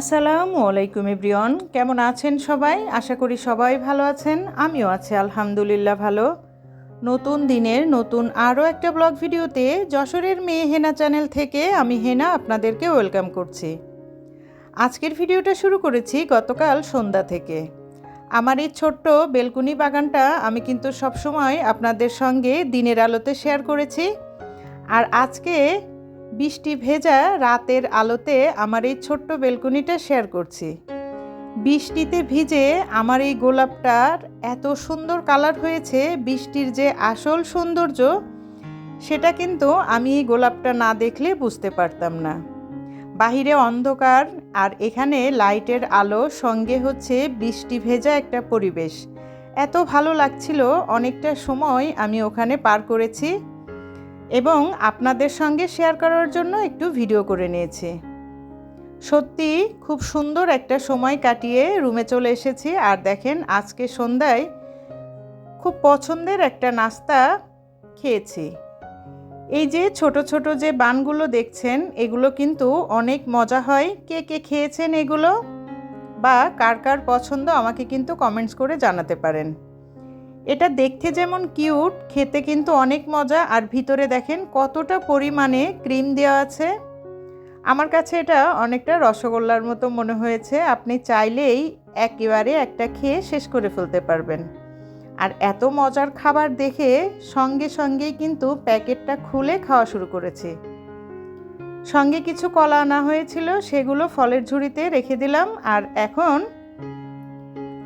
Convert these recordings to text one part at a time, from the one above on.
আসসালামু আলাইকুম ইব্রিয়ন কেমন আছেন সবাই? আশা করি সবাই ভালো আছেন। আমিও আছি, আলহামদুলিল্লাহ ভালো। নতুন দিনের নতুন আরও একটা ব্লগ ভিডিওতে যশোরের মেয়ে হেনা চ্যানেল থেকে আমি হেনা আপনাদেরকে ওয়েলকাম করছি। আজকের ভিডিওটা শুরু করেছি গতকাল সন্ধ্যা থেকে। আমার এই ছোট্ট বেলকুনি বাগানটা আমি কিন্তু সবসময় আপনাদের সঙ্গে দিনের আলোতে শেয়ার করেছি। আর আজকে বৃষ্টি ভেজা রাতের আলোতে আমার এই ছোট্ট বেলকনিটা শেয়ার করছি। বৃষ্টিতে ভিজে আমার এই গোলাপটার এত সুন্দর কালার হয়েছে, বৃষ্টির যে আসল সৌন্দর্য, সেটা কিন্তু আমি এই গোলাপটা না দেখলে বুঝতে পারতাম না। বাহিরে অন্ধকার আর এখানে লাইটের আলো সঙ্গে হচ্ছে বৃষ্টি ভেজা একটা পরিবেশ। এত ভালো লাগছিল, অনেকটা সময় আমি ওখানে পার করেছি। এবং আপনাদের সঙ্গে শেয়ার করার জন্য একটু ভিডিও করে নিয়েছি। সত্যি খুব সুন্দর একটা সময় কাটিয়ে রুমে চলে এসেছি আর দেখেন আজকে সন্ধ্যায় খুব পছন্দের একটা নাস্তা খেয়েছি। এই যে ছোট ছোট যে বানগুলো দেখছেন, এগুলো কিন্তু অনেক মজা হয়। কে কে খেয়েছেন এগুলো? বা কার কার পছন্দ আমাকে কিন্তু কমেন্টস করে জানাতে পারেন। এটা দেখতে যেমন কিউট, খেতে কিন্তু অনেক মজা, আর ভিতরে দেখেন কতটা পরিমাণে ক্রিম দেওয়া আছে। আমার কাছে এটা অনেকটা রসগোল্লার মতো মনে হয়েছে, আপনি চাইলেই একেবারে একটা খেয়ে শেষ করে ফেলতে পারবেন। আর এত মজার খাবার দেখে সঙ্গে সঙ্গেই কিন্তু প্যাকেটটা খুলে খাওয়া শুরু করেছি। সঙ্গে কিছু কলা আনা হয়েছিল, সেগুলো ফলের ঝুড়িতে রেখে দিলাম, আর এখন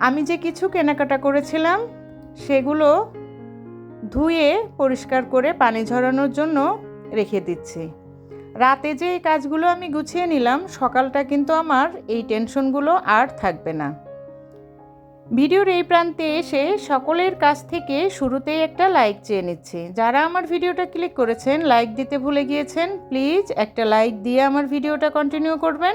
আমি যে কিছু কেনাকাটা করেছিলাম সেগুলো ধুয়ে পরিষ্কার করে পানি ঝরানোর জন্য রেখে দিচ্ছি। রাতে যে এই কাজগুলো আমি গুছিয়ে নিলাম, সকালটা কিন্তু আমার এই টেনশনগুলো আর থাকবে না। ভিডিওর এই প্রান্তে এসে সকলের কাছ থেকে শুরুতেই একটা লাইক চেয়ে নিচ্ছি। যারা আমার ভিডিওটা ক্লিক করেছেন, লাইক দিতে ভুলে গিয়েছেন, প্লিজ একটা লাইক দিয়ে আমার ভিডিওটা কন্টিনিউ করবেন।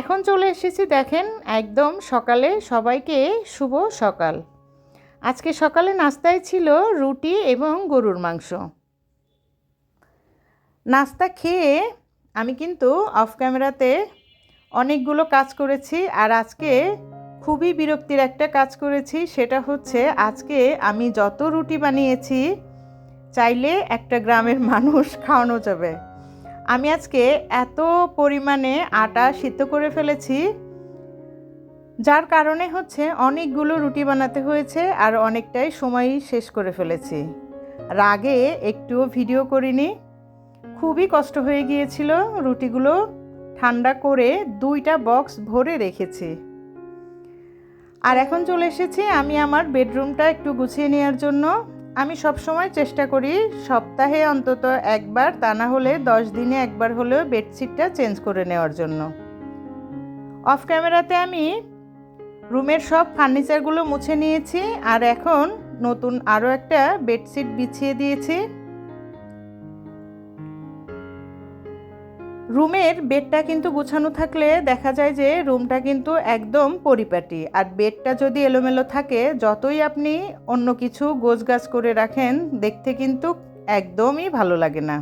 এখন চলে এসেছি দেখেন একদম সকালে সবাইকে শুভ সকাল। আজকে সকালে নাস্তায় ছিল রুটি এবং গরুর মাংস। নাস্তা খেয়ে আমি কিন্তু অফ ক্যামেরাতে অনেকগুলো কাজ করেছি আর আজকে খুবই বিরক্তির একটা কাজ করেছি, সেটা হচ্ছে আজকে আমি যত রুটি বানিয়েছি, চাইলে একটা গ্রামের মানুষ খাওয়ানো যাবে। আমি আজকে এত পরিমাণে আটা সিদ্ধ করে ফেলেছি, যার কারণে হচ্ছে অনেকগুলো রুটি বানাতে হয়েছে আর অনেকটাই সময় শেষ করে ফেলেছি। রাগে একটুও ভিডিও করিনি। খুবই কষ্ট হয়ে গিয়েছিল রুটিগুলো ঠান্ডা করে দুইটা বক্স ভরে রেখেছি। আর এখন চলে এসেছি আমি আমার বেডরুমটা একটু গুছিয়ে নেওয়ার জন্য। আমি সব সময় চেষ্টা করি সপ্তাহে অন্তত একবার, তা না হলে দশ দিনে একবার হলেও বেডশিটটা চেঞ্জ করে নেওয়ার জন্য। অফ ক্যামেরাতে আমি রুমের সব ফার্নিচারগুলো মুছে নিয়েছি আর এখন নতুন আরও একটা বেডশিট বিছিয়ে দিয়েছি। রুমের বেডটা কিন্তু গুছানো থাকলে দেখা যায় যে রুমটা কিন্তু একদম পরিপাটি। আর বেডটা যদি এলোমেলো থাকে, যতই আপনি অন্য কিছু গোছগাছ করে রাখেন, দেখতে কিন্তু একদমই ভালো লাগে না।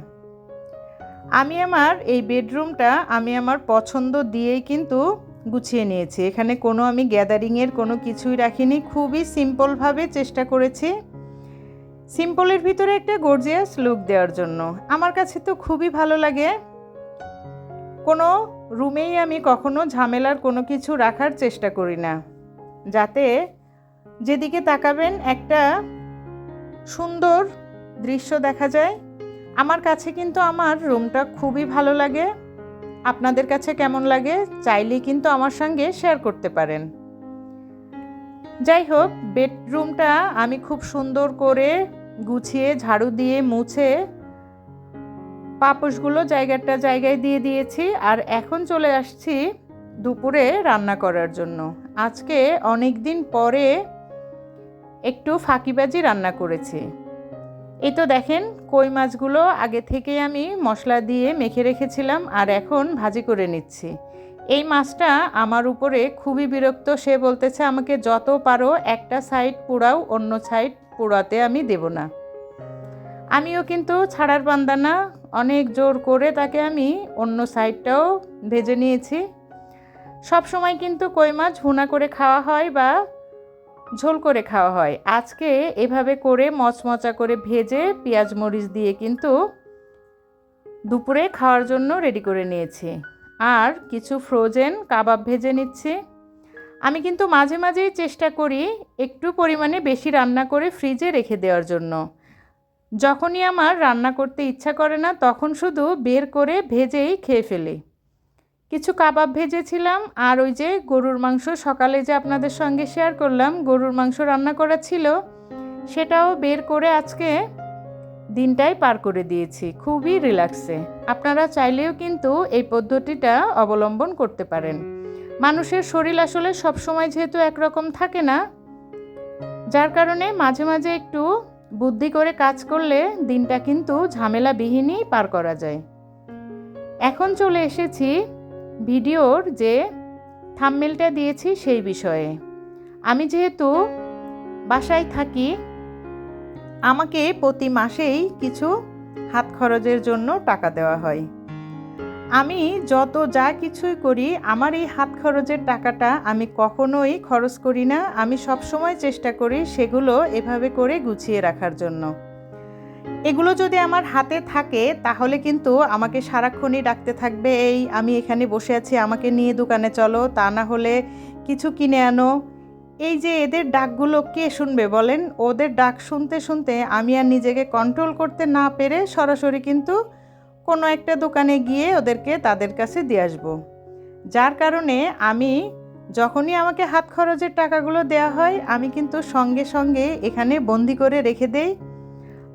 আমি আমার এই বেডরুমটা আমি আমার পছন্দ দিয়েই কিন্তু গুছিয়ে নিয়েছি। এখানে কোনো আমি গ্যাদারিংয়ের কোনো কিছুই রাখিনি। খুবই সিম্পলভাবে চেষ্টা করেছি সিম্পলের ভিতরে একটা গর্জিয়াস লুক দেওয়ার জন্য। আমার কাছে তো খুবই ভালো লাগে। কোনো রুমেই আমি কখনো ঝামেলার কোনো কিছু রাখার চেষ্টা করি না। যাতে যেদিকে তাকাবেন একটা সুন্দর দৃশ্য দেখা যায়। আমার কাছে কিন্তু আমার রুমটা খুবই ভালো লাগে। আপনাদের কাছে কেমন লাগে চাইলেই কিন্তু আমার সঙ্গে শেয়ার করতে পারেন। যাই হোক বেডরুমটা আমি খুব সুন্দর করে গুছিয়ে, ঝাড়ু দিয়ে, মুছে পাপোশগুলো জায়গাটা জায়গায় দিয়ে দিয়েছি আর এখন চলে আসছি দুপুরে রান্না করার জন্য। আজকে অনেক দিন পরে একটু ফাঁকিবাজি রান্না করেছি। এই তো দেখেন কই মাছগুলো আগে থেকে আমি মশলা দিয়ে মেখে রেখেছিলাম আর এখন ভাজি করে নিচ্ছি। এই মাছটা আমার উপরে খুবই বিরক্ত, সে বলতেছে আমাকে যত পারো একটা সাইড পোড়াও, অন্য সাইড পোড়াতে আমি দেব না। আমিও কিন্তু ছাড়ার বান্দা না অনেক জোর করে তাকে আমি অন্য সাইডটাও ভেজে নিয়েছি। সব সময় কিন্তু কই মাছ ভুনা করে খাওয়া হয় বা ঝোল করে খাওয়া হয়। আজকে এভাবে করে মচমচা করে ভেজে পেঁয়াজ মরিচ দিয়ে কিন্তু দুপুরে খাওয়ার জন্য রেডি করে নিয়েছি। আর কিছু ফ্রোজেন কাবাব ভেজে নিচ্ছি। আমি কিন্তু মাঝে মাঝেই চেষ্টা করি একটু পরিমাণে বেশি রান্না করে ফ্রিজে রেখে দেওয়ার জন্য। যখনই আমার রান্না করতে ইচ্ছা করে না, তখন শুধু বের করে ভেজেই খেয়ে ফেলি। কিছু কাবাব ভেজেছিলাম, আর ওই যে গরুর মাংস সকালে যে আপনাদের সঙ্গে শেয়ার করলাম, গরুর মাংস রান্না করা ছিল, সেটাও বের করে আজকে দিনটাই পার করে দিয়েছি, খুবই রিল্যাক্সে আপনারা চাইলেও কিন্তু এই পদ্ধতিটা অবলম্বন করতে পারেন। মানুষের শরীর আসলে সবসময় যেহেতু একরকম থাকে না, যার কারণে মাঝে মাঝে একটু বুদ্ধি করে কাজ করলে দিনটা কিন্তু ঝামেলাবিহীনই পার করা যায়। এখন চলে এসেছি ভিডিওর যে থাম্মেলটা দিয়েছি সেই বিষয়ে। আমি যেহেতু বাসায় থাকি, আমাকে প্রতি মাসেই কিছু হাত খরচের জন্য টাকা দেওয়া হয়। আমি যত যা কিছুই করি, আমার এই হাত খরচের টাকাটা আমি কখনোই খরচ করি না। আমি সবসময় চেষ্টা করি সেগুলো এভাবে করে গুছিয়ে রাখার জন্য। এগুলো যদি আমার হাতে থাকে, তাহলে কিন্তু আমাকে সারাক্ষণই ডাকতে থাকবে, এই, আমি এখানে বসে আছি, আমাকে নিয়ে দোকানে চলো, তা না হলে কিছু কিনে আনো। এই যে এদের ডাকগুলো কে শুনবে বলেন? ওদের ডাক শুনতে শুনতে আমি আর নিজেকে কন্ট্রোল করতে না পেরে সরাসরি কিন্তু কোনো একটা দোকানে গিয়ে ওদেরকে তাদের কাছে দিয়ে আসব। যার কারণে আমি যখনই আমাকে হাত খরচের টাকাগুলো দেওয়া হয়, আমি কিন্তু সঙ্গে সঙ্গে এখানে বন্দি করে রেখে দেই।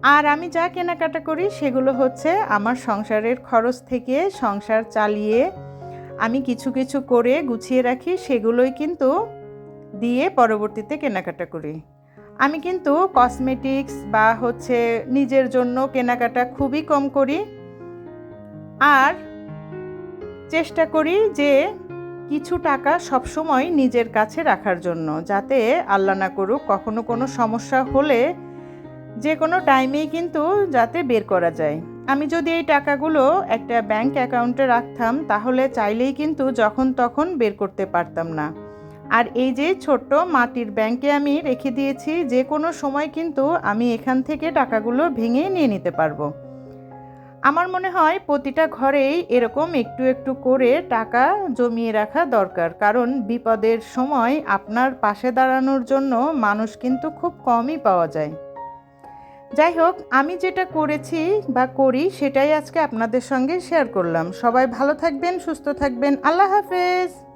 আর আমি যা কেনাকাটা করি, সেগুলো হচ্ছে আমার সংসারের খরচ থেকে সংসার চালিয়ে আমি কিছু কিছু করে গুছিয়ে রাখি, সেগুলোই কিন্তু দিয়ে পরবর্তীতে কেনাকাটা করি। আমি কিন্তু কসমেটিক্স বা হচ্ছে নিজের জন্য কেনাকাটা খুবই কম করি। আর চেষ্টা করি যে কিছু টাকা সবসময় নিজের কাছে রাখার জন্য, যাতে আল্লাহ না করুক কখনো কোনো সমস্যা হলে যে কোনো টাইমেই কিন্তু যাতে বের করা যায়। আমি যদি এই টাকাগুলো একটা ব্যাংক অ্যাকাউন্টে রাখতাম, তাহলে চাইলেই কিন্তু যখন তখন বের করতে পারতাম না। আর এই যে ছোট্ট মাটির ব্যাংকে আমি রেখে দিয়েছি, যে কোনো সময় কিন্তু আমি এখান থেকে টাকাগুলো ভেঙে নিয়ে নিতে পারব। আমার মনে হয় প্রতিটা ঘরেই এরকম একটু একটু করে টাকা জমিয়ে রাখা দরকার। কারণ বিপদের সময় আপনার পাশে দাঁড়ানোর জন্য মানুষ কিন্তু খুব কমই পাওয়া যায়। যাই হোক, আমি যেটা করেছি বা করি সেটাই আজকে আপনাদের সঙ্গে শেয়ার করলাম। সবাই ভালো থাকবেন, সুস্থ থাকবেন। আল্লাহ হাফেজ!